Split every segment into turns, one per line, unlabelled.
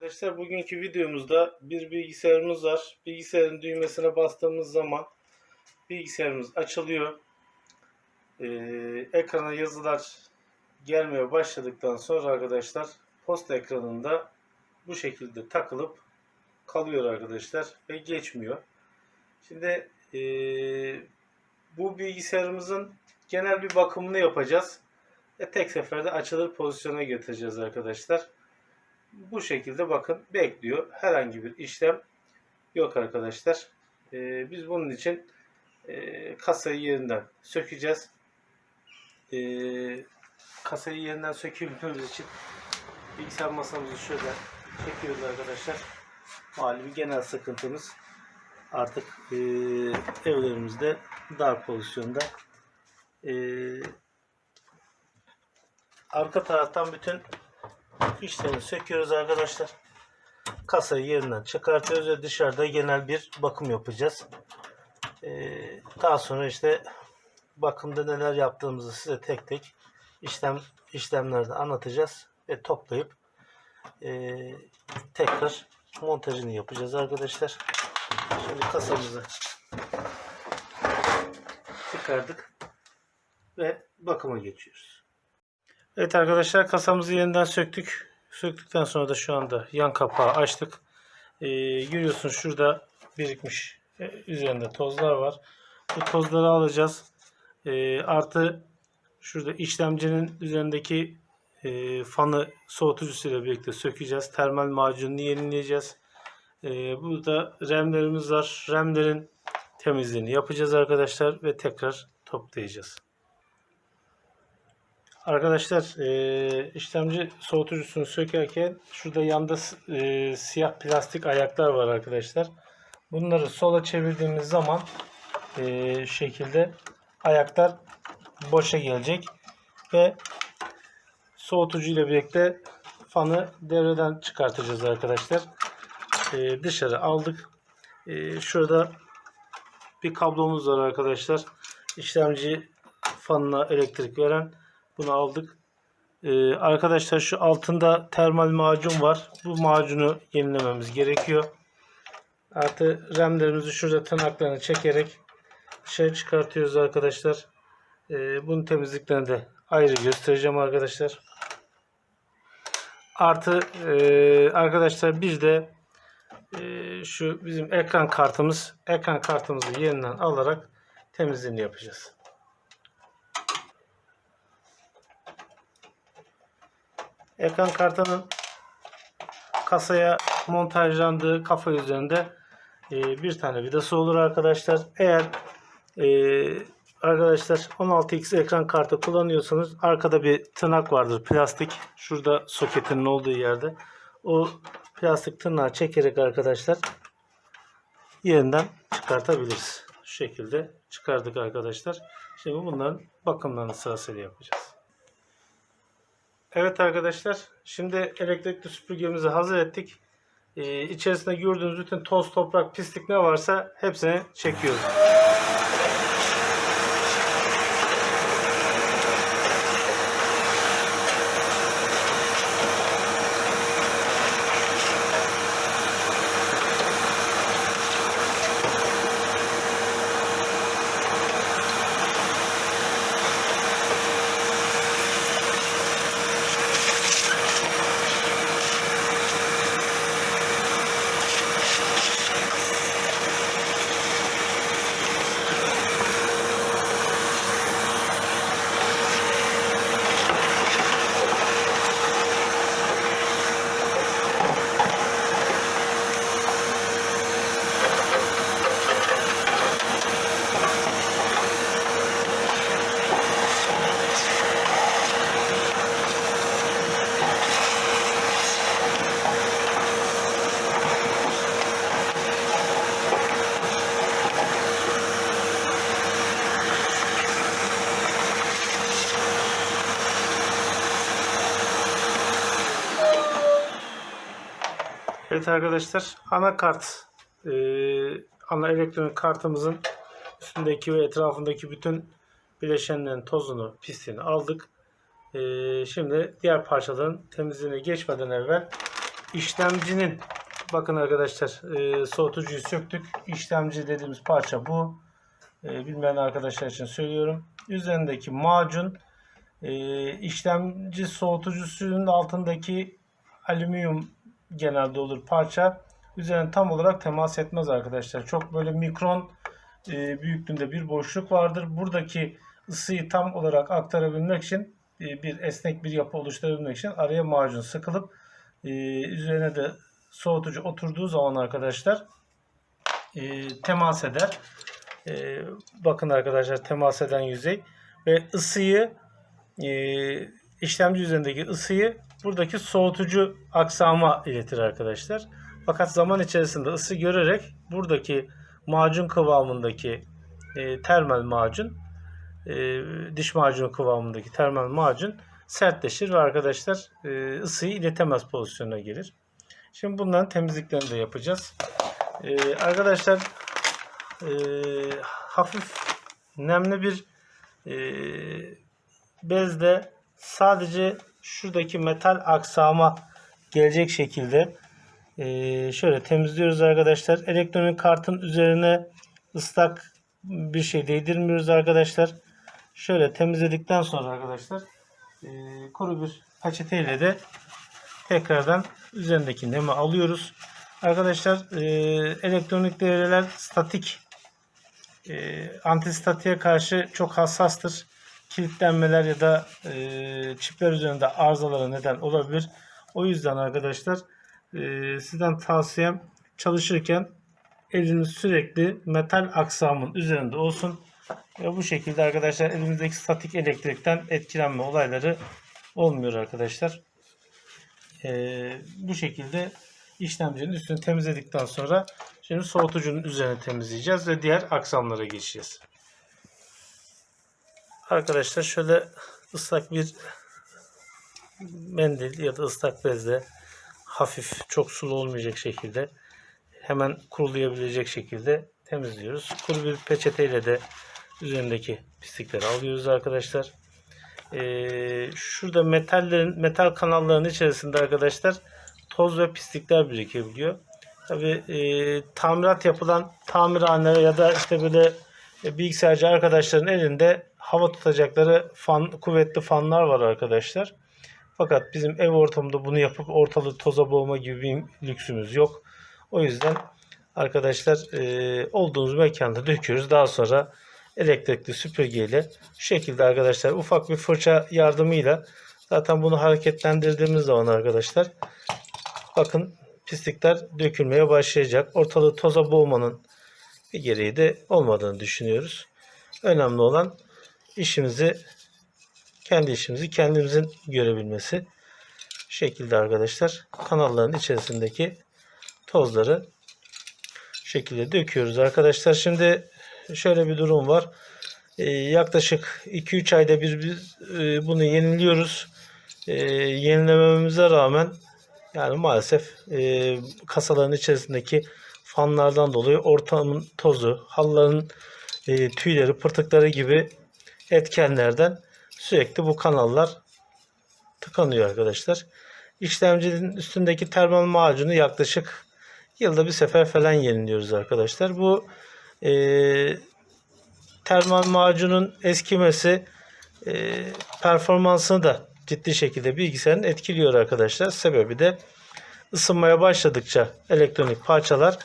Arkadaşlar bugünkü videomuzda bir bilgisayarımız var. Bilgisayarın düğmesine bastığımız zaman bilgisayarımız açılıyor. Ee, ekrana yazılar gelmeye başladıktan sonra arkadaşlar posta ekranında bu şekilde takılıp kalıyor arkadaşlar ve geçmiyor. Şimdi ee, bu bilgisayarımızın genel bir bakımını yapacağız. Ve tek seferde açılır pozisyona getireceğiz arkadaşlar bu şekilde bakın bekliyor. Herhangi bir işlem yok arkadaşlar. Ee, biz bunun için e, kasayı yerinden sökeceğiz. Ee, kasayı yerinden sökebilmemiz için bilgisayar masamızı şöyle çekiyoruz arkadaşlar. Malum genel sıkıntımız artık e, evlerimizde dar pozisyonda. E, arka taraftan bütün fişlerini söküyoruz arkadaşlar. Kasayı yerinden çıkartıyoruz ve dışarıda genel bir bakım yapacağız. Ee, daha sonra işte bakımda neler yaptığımızı size tek tek işlem işlemlerde anlatacağız ve toplayıp e, tekrar montajını yapacağız arkadaşlar. Şimdi kasamızı çıkardık ve bakıma geçiyoruz. Evet arkadaşlar kasamızı yeniden söktük. Söktükten sonra da şu anda yan kapağı açtık. Ee, görüyorsunuz şurada birikmiş e, üzerinde tozlar var. Bu tozları alacağız. Ee, artı şurada işlemcinin üzerindeki e, fanı soğutucusuyla birlikte sökeceğiz. Termal macununu yenileyeceğiz. Ee, burada RAM'lerimiz var. RAM'lerin temizliğini yapacağız arkadaşlar ve tekrar toplayacağız. Arkadaşlar e, işlemci soğutucusunu sökerken şurada yanda e, siyah plastik ayaklar var arkadaşlar. Bunları sola çevirdiğimiz zaman e, şekilde ayaklar boşa gelecek ve soğutucu ile birlikte fanı devreden çıkartacağız arkadaşlar. E, dışarı aldık. E, şurada bir kablomuz var arkadaşlar. İşlemci fanına elektrik veren. Bunu aldık. Ee, arkadaşlar şu altında termal macun var. Bu macunu yenilememiz gerekiyor. Artı RAM'lerimizi şurada tırnaklarını çekerek dışarı çıkartıyoruz arkadaşlar. Ee, bunun temizliklerini de ayrı göstereceğim arkadaşlar. Artı e, arkadaşlar bir de e, şu bizim ekran kartımız. Ekran kartımızı yeniden alarak temizliğini yapacağız. Ekran kartının kasaya montajlandığı kafa üzerinde e, bir tane vidası olur arkadaşlar. Eğer e, arkadaşlar 16x ekran kartı kullanıyorsanız arkada bir tırnak vardır plastik. Şurada soketinin olduğu yerde. O plastik tırnağı çekerek arkadaşlar yerinden çıkartabiliriz. Şu şekilde çıkardık arkadaşlar. Şimdi bunların bakımlarını sırasıyla yapacağız. Evet arkadaşlar, şimdi elektrikli süpürgemizi hazır ettik. Ee, içerisinde gördüğünüz bütün toz, toprak, pislik ne varsa hepsini çekiyoruz. Evet arkadaşlar anakart e, ana elektronik kartımızın üstündeki ve etrafındaki bütün bileşenlerin tozunu pisliğini aldık. E, şimdi diğer parçaların temizliğine geçmeden evvel işlemcinin bakın arkadaşlar e, soğutucuyu söktük. İşlemci dediğimiz parça bu. E, bilmeyen arkadaşlar için söylüyorum. Üzerindeki macun e, işlemci soğutucusunun altındaki alüminyum genelde olur parça. Üzerine tam olarak temas etmez arkadaşlar. Çok böyle mikron e, büyüklüğünde bir boşluk vardır. Buradaki ısıyı tam olarak aktarabilmek için e, bir esnek bir yapı oluşturabilmek için araya macun sıkılıp e, üzerine de soğutucu oturduğu zaman arkadaşlar e, temas eder. E, bakın arkadaşlar temas eden yüzey ve ısıyı e, işlemci üzerindeki ısıyı buradaki soğutucu aksama iletir arkadaşlar. Fakat zaman içerisinde ısı görerek buradaki macun kıvamındaki e, termal macun e, diş macunu kıvamındaki termal macun sertleşir ve arkadaşlar e, ısıyı iletemez pozisyona gelir. Şimdi bunların temizliklerini de yapacağız. E, arkadaşlar e, hafif nemli bir e, bezle sadece şuradaki metal aksama gelecek şekilde e, şöyle temizliyoruz arkadaşlar. Elektronik kartın üzerine ıslak bir şey değdirmiyoruz arkadaşlar. Şöyle temizledikten sonra arkadaşlar e, kuru bir peçeteyle de tekrardan üzerindeki nemi alıyoruz. Arkadaşlar e, elektronik devreler statik e, antistatiğe karşı çok hassastır. Kilitlenmeler ya da e, çipler üzerinde arızalara neden olabilir. O yüzden arkadaşlar e, sizden tavsiyem çalışırken eliniz sürekli metal aksamın üzerinde olsun. Ve bu şekilde arkadaşlar elimizdeki statik elektrikten etkilenme olayları olmuyor arkadaşlar. Ee, bu şekilde işlemcinin üstünü temizledikten sonra şimdi soğutucunun üzerine temizleyeceğiz ve diğer aksamlara geçeceğiz. Arkadaşlar şöyle ıslak bir mendil ya da ıslak bezle hafif çok sulu olmayacak şekilde hemen kurulayabilecek şekilde temizliyoruz. Kuru bir peçeteyle de üzerindeki pislikleri alıyoruz arkadaşlar. Ee, şurada metallerin metal kanalların içerisinde arkadaşlar toz ve pislikler birikebiliyor. Tabi e, tamirat yapılan tamirhane ya da işte böyle e, bilgisayarcı arkadaşların elinde hava tutacakları fan, kuvvetli fanlar var arkadaşlar. Fakat bizim ev ortamında bunu yapıp ortalığı toza boğma gibi bir lüksümüz yok. O yüzden arkadaşlar e, olduğumuz mekanda döküyoruz. Daha sonra elektrikli süpürgeyle şu şekilde arkadaşlar ufak bir fırça yardımıyla zaten bunu hareketlendirdiğimiz zaman arkadaşlar bakın pislikler dökülmeye başlayacak. Ortalığı toza boğmanın bir gereği de olmadığını düşünüyoruz. Önemli olan işimizi kendi işimizi kendimizin görebilmesi. Şekilde arkadaşlar kanalların içerisindeki tozları şekilde döküyoruz arkadaşlar. Şimdi şöyle bir durum var. Ee, yaklaşık 2-3 ayda bir biz e, bunu yeniliyoruz. Ee, yenilememize rağmen yani maalesef e, kasaların içerisindeki fanlardan dolayı ortamın tozu, halıların e, tüyleri, pırtıkları gibi etkenlerden sürekli bu kanallar tıkanıyor arkadaşlar. İşlemcinin üstündeki termal macunu yaklaşık yılda bir sefer falan yeniliyoruz arkadaşlar. Bu e, termal macunun eskimesi e, performansını da ciddi şekilde bilgisayarın etkiliyor arkadaşlar. Sebebi de ısınmaya başladıkça elektronik parçalar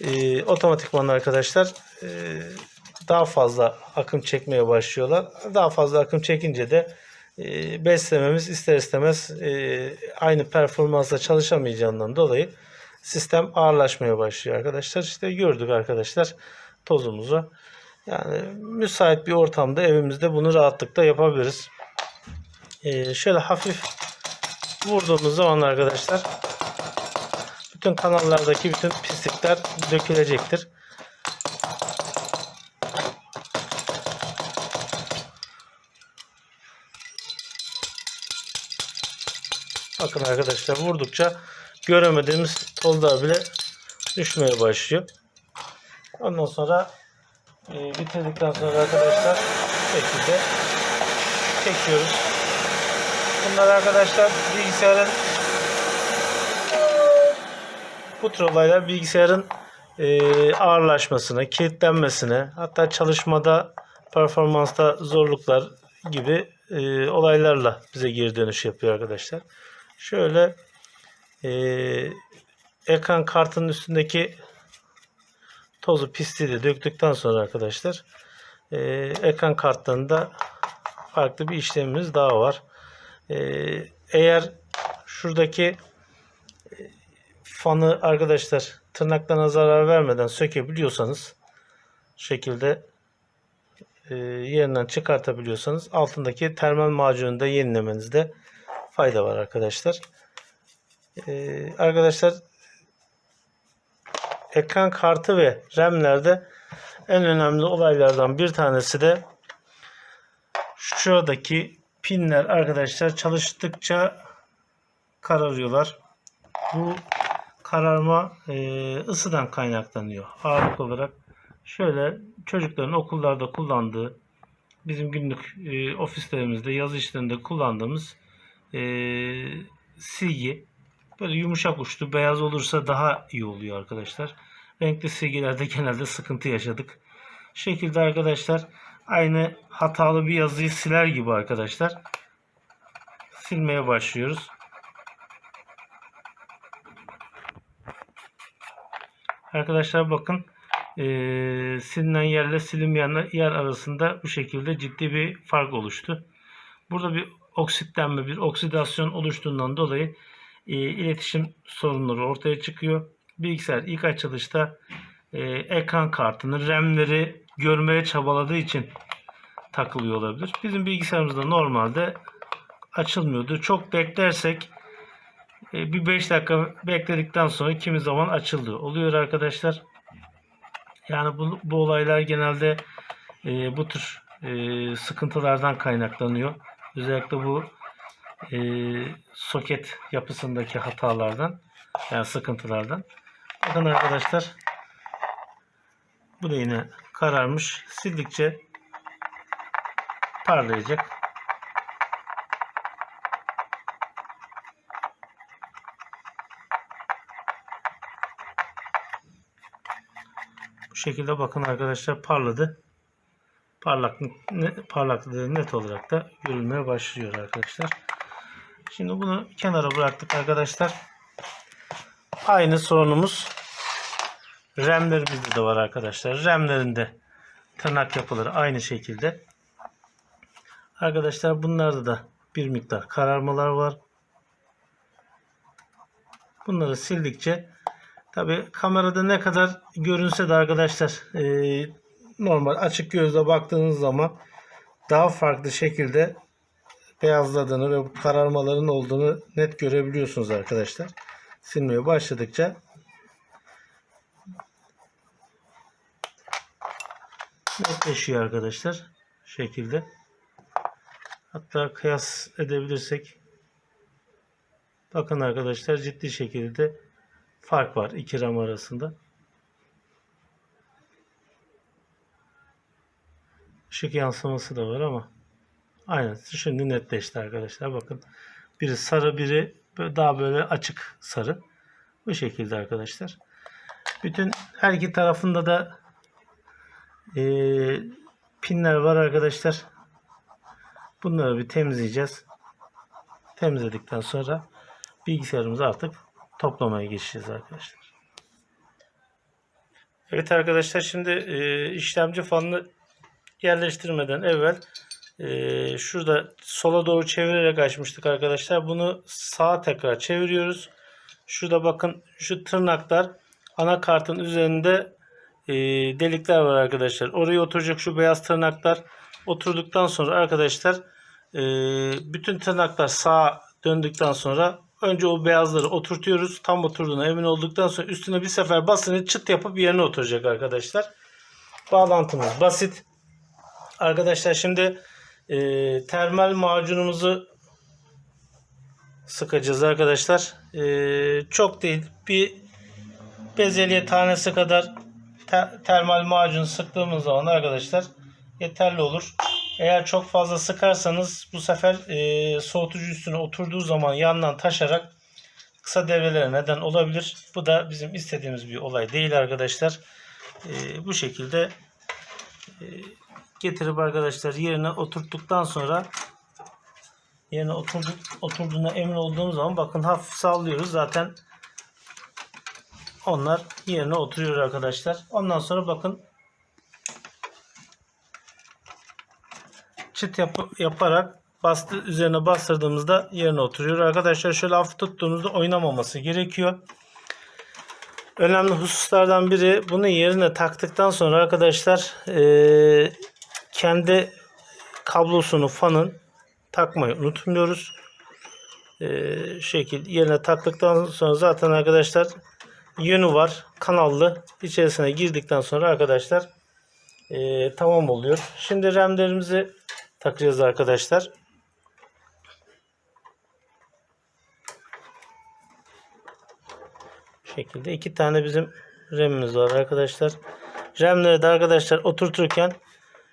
e, otomatikman arkadaşlar e, daha fazla akım çekmeye başlıyorlar. Daha fazla akım çekince de e, beslememiz ister istemez e, aynı performansla çalışamayacağından dolayı sistem ağırlaşmaya başlıyor arkadaşlar. İşte gördük arkadaşlar tozumuzu. Yani müsait bir ortamda evimizde bunu rahatlıkla yapabiliriz. Ee, şöyle hafif vurduğumuz zaman arkadaşlar bütün kanallardaki bütün pislikler dökülecektir. Bakın arkadaşlar vurdukça göremediğimiz tozlar bile düşmeye başlıyor. Ondan sonra e, bitirdikten sonra arkadaşlar şekilde çekiyoruz. Bunlar arkadaşlar bilgisayarın Bu tür olaylar bilgisayarın e, ağırlaşmasına, kilitlenmesine, hatta çalışmada, performansta zorluklar gibi e, olaylarla bize geri dönüş yapıyor arkadaşlar. Şöyle e, ekran kartının üstündeki tozu pisliği de döktükten sonra arkadaşlar e, ekran kartlarında farklı bir işlemimiz daha var. E, eğer şuradaki fanı arkadaşlar tırnaklarına zarar vermeden sökebiliyorsanız şekilde e, yerinden çıkartabiliyorsanız altındaki termal macunu da yenilemenizde fayda var arkadaşlar. E, arkadaşlar ekran kartı ve RAM'lerde en önemli olaylardan bir tanesi de şuradaki pinler arkadaşlar çalıştıkça kararıyorlar. Bu kararma e, ısıdan kaynaklanıyor. Ağırlık olarak şöyle çocukların okullarda kullandığı bizim günlük e, ofislerimizde yazı işlerinde kullandığımız e, silgi böyle yumuşak uçlu beyaz olursa daha iyi oluyor arkadaşlar. Renkli silgilerde genelde sıkıntı yaşadık. Şekilde arkadaşlar aynı hatalı bir yazıyı siler gibi arkadaşlar silmeye başlıyoruz. Arkadaşlar bakın eee silinen yerle silinmeyen yer arasında bu şekilde ciddi bir fark oluştu. Burada bir oksitlenme, bir oksidasyon oluştuğundan dolayı e, iletişim sorunları ortaya çıkıyor. Bilgisayar ilk açılışta e, ekran kartını, RAM'leri görmeye çabaladığı için takılıyor olabilir. Bizim bilgisayarımızda normalde açılmıyordu. Çok beklersek e, bir 5 dakika bekledikten sonra kimi zaman açıldı. Oluyor arkadaşlar. Yani bu, bu olaylar genelde e, bu tür e, sıkıntılardan kaynaklanıyor. Özellikle bu e, soket yapısındaki hatalardan yani sıkıntılardan. Bakın arkadaşlar bu da yine kararmış. Sildikçe parlayacak. Bu şekilde bakın arkadaşlar parladı. Parlaklık, parlaklığı net olarak da görülmeye başlıyor arkadaşlar. Şimdi bunu kenara bıraktık arkadaşlar. Aynı sorunumuz RAM'lerimizde de var arkadaşlar. RAM'lerinde tırnak yapıları aynı şekilde. Arkadaşlar bunlarda da bir miktar kararmalar var. Bunları sildikçe tabi kamerada ne kadar görünse de arkadaşlar e, normal açık gözle baktığınız zaman daha farklı şekilde beyazladığını ve kararmaların olduğunu net görebiliyorsunuz arkadaşlar. Silmeye başladıkça netleşiyor arkadaşlar. Şekilde. Hatta kıyas edebilirsek bakın arkadaşlar ciddi şekilde fark var iki RAM arasında. Işık yansıması da var ama aynen şimdi netleşti arkadaşlar. Bakın biri sarı biri daha böyle açık sarı. Bu şekilde arkadaşlar. Bütün her iki tarafında da eee, pinler var arkadaşlar. Bunları bir temizleyeceğiz. Temizledikten sonra bilgisayarımızı artık toplamaya geçeceğiz arkadaşlar. Evet arkadaşlar şimdi e, işlemci fanını yerleştirmeden evvel e, şurada sola doğru çevirerek açmıştık arkadaşlar. Bunu sağa tekrar çeviriyoruz. Şurada bakın şu tırnaklar anakartın üzerinde e, delikler var arkadaşlar. Oraya oturacak şu beyaz tırnaklar oturduktan sonra arkadaşlar e, bütün tırnaklar sağa döndükten sonra önce o beyazları oturtuyoruz. Tam oturduğuna emin olduktan sonra üstüne bir sefer basınca çıt yapıp yerine oturacak arkadaşlar. Bağlantımız basit. Arkadaşlar şimdi e, termal macunumuzu sıkacağız arkadaşlar. E, çok değil. Bir bezelye tanesi kadar te- termal macun sıktığımız zaman arkadaşlar yeterli olur. Eğer çok fazla sıkarsanız bu sefer e, soğutucu üstüne oturduğu zaman yandan taşarak kısa devrelere neden olabilir. Bu da bizim istediğimiz bir olay değil arkadaşlar. Ee, bu şekilde e, getirip arkadaşlar yerine oturttuktan sonra yerine oturduk, oturduğuna emin olduğumuz zaman bakın hafif sallıyoruz. Zaten onlar yerine oturuyor arkadaşlar. Ondan sonra bakın çıt yap- yaparak bastı üzerine bastırdığımızda yerine oturuyor. Arkadaşlar şöyle hafif tuttuğunuzda oynamaması gerekiyor. Önemli hususlardan biri bunu yerine taktıktan sonra arkadaşlar eee, kendi kablosunu fanın takmayı unutmuyoruz. Eee, şekil yerine taktıktan sonra zaten arkadaşlar yönü var kanallı içerisine girdikten sonra arkadaşlar eee, tamam oluyor. Şimdi RAM'lerimizi takacağız arkadaşlar. Şekilde iki tane bizim RAM'imiz var arkadaşlar. RAM'leri de arkadaşlar oturturken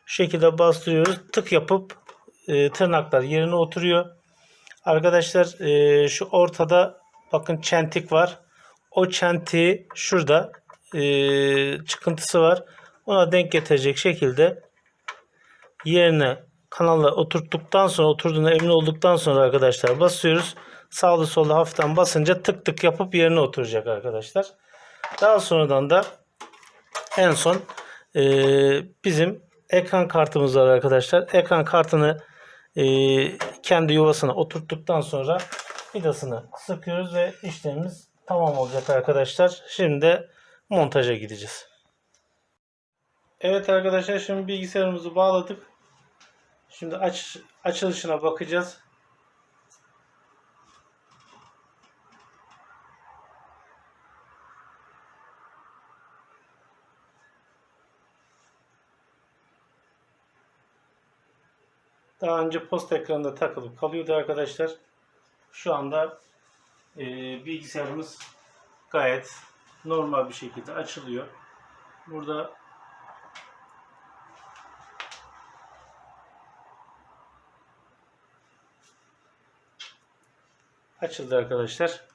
şu şekilde bastırıyoruz. Tık yapıp e, tırnaklar yerine oturuyor. Arkadaşlar e, şu ortada bakın çentik var. O çentiği şurada e, çıkıntısı var. Ona denk getirecek şekilde yerine kanala oturttuktan sonra oturduğuna emin olduktan sonra arkadaşlar basıyoruz. Sağlı sollu hafiften basınca tık tık yapıp yerine oturacak arkadaşlar. Daha sonradan da en son e, bizim ekran kartımız var arkadaşlar. Ekran kartını e, kendi yuvasına oturttuktan sonra vidasını sıkıyoruz ve işlemimiz tamam olacak arkadaşlar. Şimdi de montaja gideceğiz. Evet arkadaşlar şimdi bilgisayarımızı bağladık. Şimdi aç, açılışına bakacağız. Daha önce post ekranında takılıp kalıyordu arkadaşlar. Şu anda e, bilgisayarımız gayet normal bir şekilde açılıyor. Burada açıldı arkadaşlar.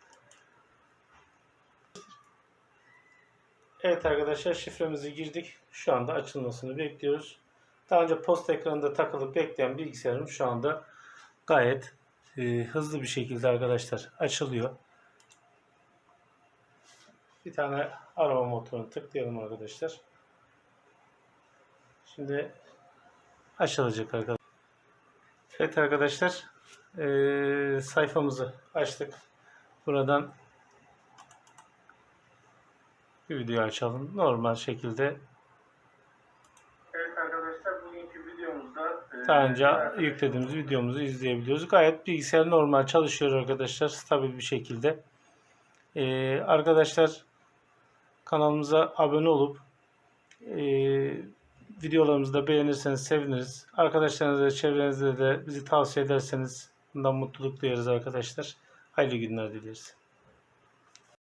Evet arkadaşlar şifremizi girdik. Şu anda açılmasını bekliyoruz. Daha önce post ekranında takılıp bekleyen bilgisayarım şu anda gayet e, hızlı bir şekilde arkadaşlar açılıyor. Bir tane arama motorunu tıklayalım arkadaşlar. Şimdi açılacak arkadaşlar. Evet arkadaşlar e, sayfamızı açtık. Buradan bir video açalım. Normal şekilde Evet arkadaşlar bugünkü videomuzda daha önce yüklediğimiz videomuzu izleyebiliyoruz. Gayet bilgisayar normal çalışıyor arkadaşlar. Stabil bir şekilde. Ee, arkadaşlar kanalımıza abone olup e, videolarımızı da beğenirseniz seviniriz. Arkadaşlarınızla çevrenizde de bizi tavsiye ederseniz bundan mutluluk duyarız arkadaşlar. Hayırlı günler dileriz.